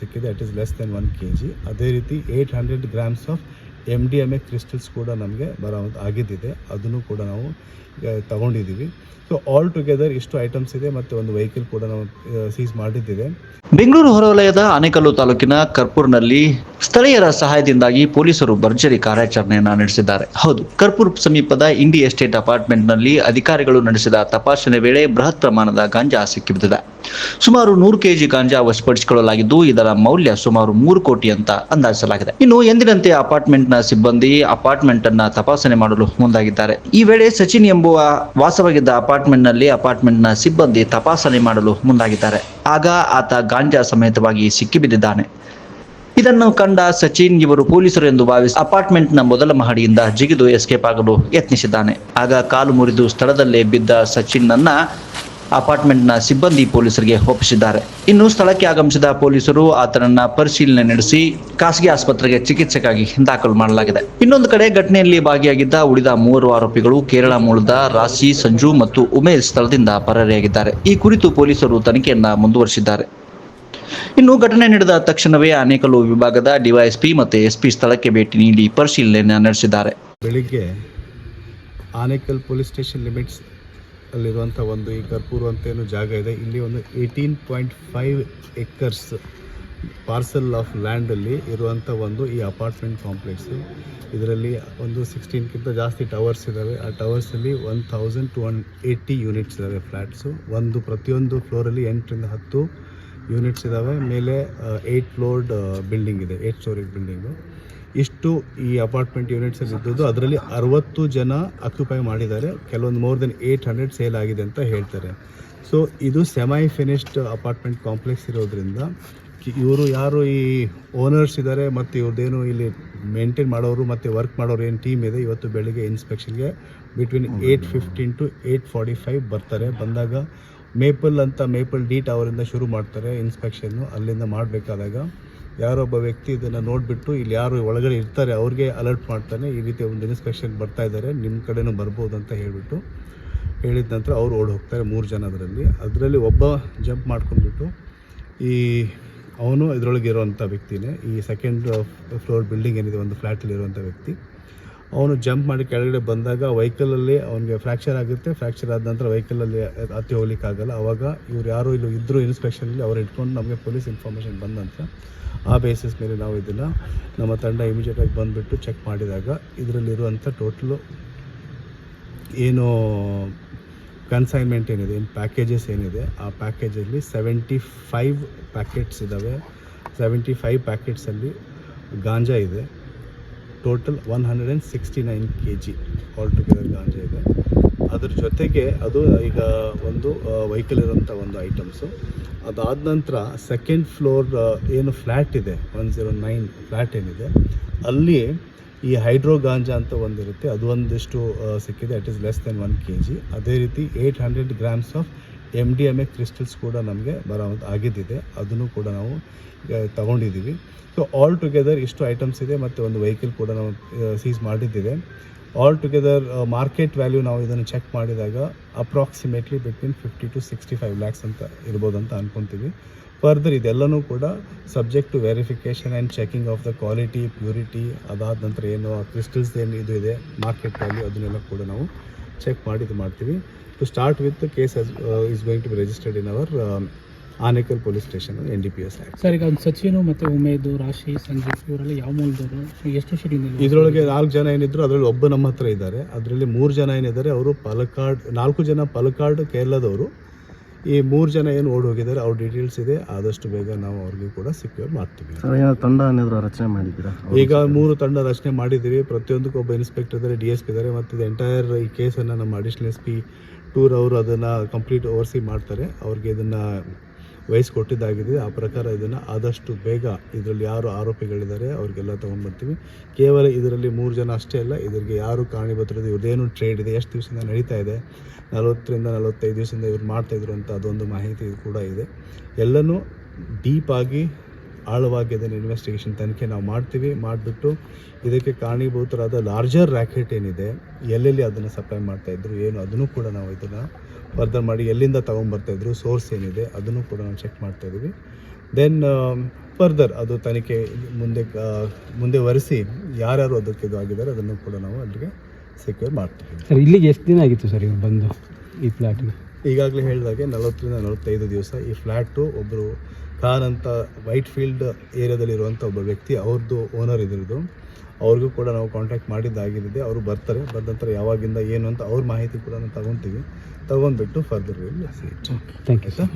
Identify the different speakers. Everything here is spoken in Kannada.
Speaker 1: ಸಿಕ್ಕಿದೆ it is less than one K G ಅದೇ ರೀತಿ eight hundred grams of M D M A crystals ಕೂಡ ನಮಗೆ ಬರೋ ಆಗಿದ್ದಿದೆ. ಅದನ್ನು ಕೂಡ ನಾವು ತಗೊಂಡಿದ್ದೀವಿ. ಸೊ ಆಲ್ ಟುಗೆದರ್ ಇಷ್ಟು ಐಟಮ್ಸ್ ಇದೆ, ಮತ್ತು ಒಂದು ವೆಹಿಕಲ್ ಕೂಡ ನಾವು ಸೀಸ್ ಮಾಡಿದ್ದಿದೆ
Speaker 2: ಬೆಂಗಳೂರು ಹೊರವಲಯದ ಆನೇಕಲ್ಲು ತಾಲೂಕಿನ ಕರ್ಪೂರ್ನಲ್ಲಿ ಸ್ಥಳೀಯರ ಸಹಾಯದಿಂದಾಗಿ ಪೊಲೀಸರು ಭರ್ಜರಿ ಕಾರ್ಯಾಚರಣೆಯನ್ನು ನಡೆಸಿದ್ದಾರೆ. ಹೌದು, ಕರ್ಪೂರ್ ಸಮೀಪದ ಇಂಡಿ ಎಸ್ಟೇಟ್ ಅಪಾರ್ಟ್ಮೆಂಟ್ನಲ್ಲಿ ಅಧಿಕಾರಿಗಳು ನಡೆಸಿದ ತಪಾಸಣೆ ವೇಳೆ ಬೃಹತ್ ಪ್ರಮಾಣದ ಗಾಂಜಾ ಸಿಕ್ಕಿಬಿದ್ದಿದೆ. ಸುಮಾರು ನೂರು ಕೆಜಿ ಗಾಂಜಾ ವಶಪಡಿಸಿಕೊಳ್ಳಲಾಗಿದ್ದು, ಇದರ ಮೌಲ್ಯ ಸುಮಾರು ಮೂರು ಕೋಟಿ ಅಂತ ಅಂದಾಜಿಸಲಾಗಿದೆ. ಇನ್ನು ಎಂದಿನಂತೆ ಅಪಾರ್ಟ್ಮೆಂಟ್ನ ಸಿಬ್ಬಂದಿ ಅಪಾರ್ಟ್ಮೆಂಟ್ ಅನ್ನ ತಪಾಸಣೆ ಮಾಡಲು ಮುಂದಾಗಿದ್ದಾರೆ. ಈ ವೇಳೆ ಸಚಿನ್ ಎಂಬುವ ವಾಸವಾಗಿದ್ದ ಅಪಾರ್ಟ್ಮೆಂಟ್ನಲ್ಲಿ ಅಪಾರ್ಟ್ಮೆಂಟ್ನ ಸಿಬ್ಬಂದಿ ತಪಾಸಣೆ ಮಾಡಲು ಮುಂದಾಗಿದ್ದಾರೆ. ಆಗ ಆತ ಗಾಂಜಾ ಸಮೇತವಾಗಿ ಸಿಕ್ಕಿಬಿದ್ದಿದ್ದಾನೆ. ಇದನ್ನು ಕಂಡ ಸಚಿನ್ ಇವರು ಪೊಲೀಸರು ಎಂದು ಭಾವಿಸಿ ಅಪಾರ್ಟ್ಮೆಂಟ್ನ ಮೊದಲ ಮಹಡಿಯಿಂದ ಜಿಗಿದು ಎಸ್ಕೇಪ್ ಆಗಲು ಯತ್ನಿಸಿದ್ದಾನೆ. ಆಗ ಕಾಲು ಮುರಿದು ಸ್ಥಳದಲ್ಲೇ ಬಿದ್ದ ಸಚಿನ್ ಅನ್ನ ಅಪಾರ್ಟ್ಮೆಂಟ್ನ ಸಿಬ್ಬಂದಿ ಪೊಲೀಸರಿಗೆ ಒಪ್ಪಿಸಿದ್ದಾರೆ. ಇನ್ನು ಸ್ಥಳಕ್ಕೆ ಆಗಮಿಸಿದ ಪೊಲೀಸರು ಆತನನ್ನ ಪರಿಶೀಲನೆ ನಡೆಸಿ ಖಾಸಗಿ ಆಸ್ಪತ್ರೆಗೆ ಚಿಕಿತ್ಸೆಗಾಗಿ ದಾಖಲು ಮಾಡಲಾಗಿದೆ. ಇನ್ನೊಂದು ಕಡೆ ಘಟನೆಯಲ್ಲಿ ಭಾಗಿಯಾಗಿದ್ದ ಉಳಿದ ಮೂವರು ಆರೋಪಿಗಳು ಕೇರಳ ಮೂಲದ ರಾಶಿ, ಸಂಜು ಮತ್ತು ಉಮೇಶ್ ಸ್ಥಳದಿಂದ ಪರಾರಿಯಾಗಿದ್ದಾರೆ. ಈ ಕುರಿತು ಪೊಲೀಸರು ತನಿಖೆಯನ್ನ ಮುಂದುವರಿಸಿದ್ದಾರೆ. ಇನ್ನು ಘಟನೆ ನಡೆದ ತಕ್ಷಣವೇ ಆನೇಕಲ್ಲು ವಿಭಾಗದ ಡಿವೈಎಸ್ಪಿ ಮತ್ತು ಎಸ್ಪಿ ಸ್ಥಳಕ್ಕೆ ಭೇಟಿ ನೀಡಿ ಪರಿಶೀಲನೆ ನಡೆಸಿದ್ದಾರೆ.
Speaker 1: ಬೆಳಿಗ್ಗೆ ಆನೇಕಲ್ ಪೊಲೀಸ್ ಸ್ಟೇಷನ್ ಲಿಮಿಟ್ಸ್ ಅಲ್ಲಿರುವಂಥ ಒಂದು ಈ ಕರ್ಪೂರ್ ಅಂತ ಏನು ಜಾಗ ಇದೆ. ಇಲ್ಲಿ ಒಂದು eighteen point five acres parcel of ಲ್ಯಾಂಡಲ್ಲಿ ಇರುವಂಥ ಒಂದು ಈ ಅಪಾರ್ಟ್ಮೆಂಟ್ ಕಾಂಪ್ಲೆಕ್ಸು. ಇದರಲ್ಲಿ ಒಂದು ಸಿಕ್ಸ್ಟೀನ್ಗಿಂತ ಜಾಸ್ತಿ ಟವರ್ಸ್ ಇದ್ದಾವೆ. ಆ ಟವರ್ಸಲ್ಲಿ one thousand two one eighty units ಇದ್ದಾವೆ ಫ್ಲ್ಯಾಟ್ಸು. ಒಂದು ಪ್ರತಿಯೊಂದು ಫ್ಲೋರಲ್ಲಿ ಎಂಟರಿಂದ ಹತ್ತು ಯೂನಿಟ್ಸ್ ಇದ್ದಾವೆ ಮೇಲೆ ಏಯ್ಟ್ ಫ್ಲೋರ್ಡ್ ಬಿಲ್ಡಿಂಗ್ ಇದೆ. ಏಟ್ ಸ್ಟೋರೇಜ್ ಬಿಲ್ಡಿಂಗು ಇಷ್ಟು ಈ ಅಪಾರ್ಟ್ಮೆಂಟ್ ಯೂನಿಟ್ಸಲ್ಲಿ ಇದ್ದದ್ದು, ಅದರಲ್ಲಿ ಅರವತ್ತು ಜನ ಅಕ್ಯುಪೈ ಮಾಡಿದ್ದಾರೆ. ಕೆಲವೊಂದು more than eight hundred sale ಆಗಿದೆ ಅಂತ ಹೇಳ್ತಾರೆ. ಸೊ ಇದು ಸೆಮೈ ಫಿನಿಶ್ಡ್ ಅಪಾರ್ಟ್ಮೆಂಟ್ ಕಾಂಪ್ಲೆಕ್ಸ್ ಇರೋದ್ರಿಂದ, ಇವರು ಯಾರು ಈ ಓನರ್ಸ್ ಇದ್ದಾರೆ ಮತ್ತು ಇವ್ರದ್ದೇನು ಇಲ್ಲಿ ಮೇಂಟೈನ್ ಮಾಡೋರು, ಮತ್ತು ವರ್ಕ್ ಮಾಡೋರು ಏನು ಟೀಮ್ ಇದೆ, ಇವತ್ತು ಬೆಳಿಗ್ಗೆ ಇನ್ಸ್ಪೆಕ್ಷನ್ಗೆ between eight fifteen to eight forty five ಬರ್ತಾರೆ. ಬಂದಾಗ ಮೇಪಲ್ ಅಂತ ಮೇಪಲ್ ಡಿ ಟವರಿಂದ ಶುರು ಮಾಡ್ತಾರೆ ಇನ್ಸ್ಪೆಕ್ಷನ್ನು ಅಲ್ಲಿಂದ ಮಾಡಬೇಕಾದಾಗ ಯಾರೊಬ್ಬ ವ್ಯಕ್ತಿ ಇದನ್ನು ನೋಡಿಬಿಟ್ಟು ಇಲ್ಲಿ ಯಾರು ಒಳಗಡೆ ಇರ್ತಾರೆ ಅವ್ರಿಗೆ ಅಲರ್ಟ್ ಮಾಡ್ತಾನೆ, ಈ ರೀತಿ ಒಂದು ಇನ್ಸ್ಪೆಕ್ಷನ್ ಬರ್ತಾ ಇದ್ದಾರೆ ನಿಮ್ಮ ಕಡೆನೂ ಬರ್ಬೋದು ಅಂತ ಹೇಳಿಬಿಟ್ಟು ಹೇಳಿದ ನಂತರ ಅವರು ಓಡಿ ಹೋಗ್ತಾರೆ ಮೂರು ಜನ ಅದರಲ್ಲಿ. ಅದರಲ್ಲಿ ಒಬ್ಬ ಜಂಪ್ ಮಾಡ್ಕೊಂಡ್ಬಿಟ್ಟು ಈ ಅವನು ಇದರೊಳಗೆ ಇರೋವಂಥ ವ್ಯಕ್ತಿನೇ, ಈ ಸೆಕೆಂಡ್ ಫ್ಲೋರ್ ಬಿಲ್ಡಿಂಗ್ ಏನಿದೆ, ಒಂದು ಫ್ಲ್ಯಾಟಲ್ಲಿ ಇರುವಂಥ ವ್ಯಕ್ತಿ. ಅವನು ಜಂಪ್ ಮಾಡಿ ಕೆಳಗಡೆ ಬಂದಾಗ ವೆಹಿಕಲಲ್ಲಿ ಅವನಿಗೆ ಫ್ರ್ಯಾಕ್ಚರ್ ಆಗುತ್ತೆ. ಫ್ರ್ಯಾಕ್ಚರ್ ಆದ ನಂತರ ವೆಹಿಕಲಲ್ಲಿ ಹತ್ತಿ ಹೋಗ್ಲಿಕ್ಕಾಗಲ್ಲ. ಅವಾಗ ಇವ್ರು ಯಾರು ಇಲ್ಲಿ ಇದ್ದರು ಇನ್ಸ್ಪೆಕ್ಷನಲ್ಲಿ ಅವ್ರು ಇಟ್ಕೊಂಡು ನಮಗೆ ಪೊಲೀಸ್ ಇನ್ಫಾರ್ಮೇಷನ್ ಬಂದಂತ ಆ ಬೇಸಿಸ್ ಮೇಲೆ ನಾವು ಇದನ್ನು ನಮ್ಮ ತಂಡ ಇಮಿಡಿಯೇಟಾಗಿ ಬಂದುಬಿಟ್ಟು ಚೆಕ್ ಮಾಡಿದಾಗ ಇದರಲ್ಲಿರುವಂಥ ಟೋಟಲು ಏನು ಕನ್ಸೈನ್ಮೆಂಟ್ ಏನಿದೆ, ಏನು ಪ್ಯಾಕೇಜಸ್ ಏನಿದೆ, ಆ ಪ್ಯಾಕೇಜಲ್ಲಿ ಸೆವೆಂಟಿ ಫೈವ್ ಪ್ಯಾಕೆಟ್ಸ್ ಇದ್ದಾವೆ. ಸೆವೆಂಟಿ ಫೈವ್ ಪ್ಯಾಕೆಟ್ಸಲ್ಲಿ ಗಾಂಜಾ ಇದೆ. Total one hundred and sixty nine K G all together ganja ಇದೆ. ಅದ್ರ ಜೊತೆಗೆ ಅದು ಈಗ ಒಂದು ವೆಹಿಕಲ್ ಇರೋಂಥ ಒಂದು ಐಟಮ್ಸು ಅದಾದ ನಂತರ ಸೆಕೆಂಡ್ ಫ್ಲೋರ್ ಏನು ಫ್ಲ್ಯಾಟ್ ಇದೆ ಒನ್ ಜೀರೋ ನೈನ್ ಫ್ಲ್ಯಾಟ್ ಏನಿದೆ. ಅಲ್ಲಿ ಈ ಹೈಡ್ರೋ ಗಾಂಜಾ ಅಂತ ಒಂದಿರುತ್ತೆ ಅದು ಒಂದಿಷ್ಟು ಸಿಕ್ಕಿದೆ. It is less then one K G ಅದೇ ರೀತಿ eight hundred grams of M D M A crystals ಕೂಡ ನಮಗೆ ಬರೋ ಆಗಿದ್ದಿದೆ. ಅದನ್ನು ಕೂಡ ನಾವು ತಗೊಂಡಿದ್ದೀವಿ. ಸೊ ಆಲ್ ಟುಗೆದರ್ ಇಷ್ಟು ಐಟಮ್ಸ್ ಇದೆ ಮತ್ತು ಒಂದು ವೆಹಿಕಲ್ ಕೂಡ ನಾವು ಸೀಸ್ ಮಾಡಿದ್ದಿದೆ ಆಲ್ ಟುಗೆದರ್ ಮಾರ್ಕೆಟ್ ವ್ಯಾಲ್ಯೂ ನಾವು ಇದನ್ನು ಚೆಕ್ ಮಾಡಿದಾಗ approximately between fifty to sixty five lakhs ಅಂತ ಇರ್ಬೋದು ಅಂತ ಅನ್ಕೊತೀವಿ. ಫರ್ದರ್ ಇದೆಲ್ಲನೂ ಕೂಡ subject to verification and checking of the quality purity ಅದಾದ ನಂತರ ಏನು ಕ್ರಿಸ್ಟಲ್ಸ್ ಏನು ಇದು ಇದೆ ಮಾರ್ಕೆಟ್ ವ್ಯಾಲ್ಯೂ ಅದನ್ನೆಲ್ಲ ಕೂಡ ನಾವು ಚೆಕ್ ಮಾಡಿ ಇದು ಮಾಡ್ತೀವಿ. To start with case is going to be registered in our Anekal police station N D P S act
Speaker 3: sir ಈಗ ಒಂದು ಸಚಿನು ಮತ್ತು ಉಮೇದು ರಾಶಿ ಸಂಜೀವ್ ಇವರೆಲ್ಲ ಯಾವ ಮೂಲದವರು? ಎಷ್ಟು ಶೆಡ್ಯೂಲ್
Speaker 1: ಇದರೊಳಗೆ ನಾಲ್ಕು ಜನ ಏನಿದ್ರು ಅದರಲ್ಲಿ ಒಬ್ಬ ನಮ್ಮ ಹತ್ರ ಇದ್ದಾರೆ. ಅದರಲ್ಲಿ ಮೂರು ಜನ ಏನಿದ್ದಾರೆ ಅವರು ಪಲಕಾಡ್ ನಾಲ್ಕು ಜನ ಪಾಲಕ್ಕಾಡ್ ಕೇರಳದವರು. ಈ ಮೂರು ಜನ ಏನು ಓಡಿ ಹೋಗಿದ್ದಾರೆ ಅವ್ರ ಡೀಟೇಲ್ಸ್ ಇದೆ. ಆದಷ್ಟು ಬೇಗ ನಾವು ಅವ್ರಿಗೆ ಕೂಡ ಸಿಕ್ಯೂರ್ ಮಾಡ್ತೀವಿ.
Speaker 4: ಸರ್ ತಂಡ ಏನಾದರೂ ರಚನೆ ಮಾಡಿದ್ದೀರಾ?
Speaker 1: ಈಗ ಮೂರು ತಂಡ ರಚನೆ ಮಾಡಿದ್ದೀವಿ. ಪ್ರತಿಯೊಂದಕ್ಕೂ ಒಬ್ಬ ಇನ್ಸ್ಪೆಕ್ಟರ್ ಇದ್ದಾರೆ ಡಿ ಎಸ್ ಪಿ ಇದ್ದಾರೆ ಮತ್ತು ಇದು ಎಂಟೈರ್ ಈ ಕೇಸನ್ನು ನಮ್ಮ ಅಡಿಷನಲ್ ಎಸ್ ಪಿ ಟೂರ್ ಅವರು ಅದನ್ನು ಕಂಪ್ಲೀಟ್ ಓವರ್ಸಿ ಮಾಡ್ತಾರೆ. ಅವ್ರಿಗೆ ಇದನ್ನು ವಹಿಸ್ಕೊಟ್ಟಿದ್ದಾಗಿದೆ. ಆ ಪ್ರಕಾರ ಇದನ್ನು ಆದಷ್ಟು ಬೇಗ ಇದರಲ್ಲಿ ಯಾರು ಆರೋಪಿಗಳಿದ್ದಾರೆ ಅವ್ರಿಗೆಲ್ಲ ತೊಗೊಂಡ್ಬರ್ತೀವಿ. ಕೇವಲ ಇದರಲ್ಲಿ ಮೂರು ಜನ ಅಷ್ಟೇ ಅಲ್ಲ, ಇದರಿಗೆ ಯಾರು ಕಾರಣೀಭೂತರಿದೆ ಇವ್ರದ್ದೇನು ಟ್ರೇಡ್ ಇದೆ, ಎಷ್ಟು ದಿವಸದಿಂದ ನಡೀತಾ ಇದೆ, ನಲವತ್ತರಿಂದ ನಲವತ್ತೈದು ದಿವಸದಿಂದ ಇವ್ರು ಮಾಡ್ತಾಯಿದ್ರು ಅಂತ ಅದೊಂದು ಮಾಹಿತಿ ಕೂಡ ಇದೆ. ಎಲ್ಲನೂ ಡೀಪಾಗಿ ಆಳವಾಗಿ ಅದನ್ನು ಇನ್ವೆಸ್ಟಿಗೇಷನ್ ತನಿಖೆ ನಾವು ಮಾಡ್ತೀವಿ. ಮಾಡಿಬಿಟ್ಟು ಇದಕ್ಕೆ ಕಾರಣೀಭೂತರಾದ ಲಾರ್ಜರ್ ರ್ಯಾಕೆಟ್ ಏನಿದೆ ಎಲ್ಲೆಲ್ಲಿ ಅದನ್ನು ಸಪ್ಲೈ ಮಾಡ್ತಾಯಿದ್ರು ಏನು ಅದನ್ನು ಕೂಡ ನಾವು ಇದನ್ನು ಫರ್ದರ್ ಮಾಡಿ ಎಲ್ಲಿಂದ ತೊಗೊಂಬರ್ತಾಯಿದ್ರು ಸೋರ್ಸ್ ಏನಿದೆ ಅದನ್ನು ಕೂಡ ನಾವು ಚೆಕ್ ಮಾಡ್ತಾಯಿದ್ದೀವಿ ದೆನ್ ಫರ್ದರ್ ಅದು ತನಿಖೆ ಮುಂದೆ ಮುಂದೆ ಒರೆಸಿ ಯಾರ್ಯಾರು ಅದಕ್ಕೆ ಇದು ಆಗಿದ್ದಾರೆ ಅದನ್ನು ಕೂಡ ನಾವು ಅಲ್ಲಿಗೆ ಸೆಕ್ಯೂರ್ ಮಾಡ್ತೀವಿ.
Speaker 5: ಸರ್ ಇಲ್ಲಿಗೆ ಎಷ್ಟು ದಿನ ಆಗಿತ್ತು ಸರ್ ಇವ್ರು ಬಂದು ಈ ಫ್ಲ್ಯಾಟ್
Speaker 1: ಈಗಾಗಲೇ ಹೇಳಿದಾಗೆ ನಲವತ್ತರಿಂದ ನಲವತ್ತೈದು ದಿವಸ ಈ ಫ್ಲ್ಯಾಟು ಒಬ್ಬರು ಖಾನ್ ಅಂತ ವೈಟ್ ಫೀಲ್ಡ್ ಏರಿಯಾದಲ್ಲಿರುವಂಥ ಒಬ್ಬ ವ್ಯಕ್ತಿ ಅವ್ರದ್ದು ಓನರ್ ಇದ್ರದ್ದು. ಅವ್ರಿಗೂ ಕೂಡ ನಾವು ಕಾಂಟ್ಯಾಕ್ಟ್ ಮಾಡಿದ್ದಾಗಿದೆ ಅವರು ಬರ್ತಾರೆ. ಬಂದ ನಂತರ ಯಾವಾಗಿಂದ ಏನು ಅಂತ ಅವ್ರ ಮಾಹಿತಿ ಕೂಡ ನಾವು ತಗೊತೀವಿ. ತಗೊಂಡ್ಬಿಟ್ಟು ಫರ್ದರ್
Speaker 5: ಥ್ಯಾಂಕ್ ಯು ಸರ್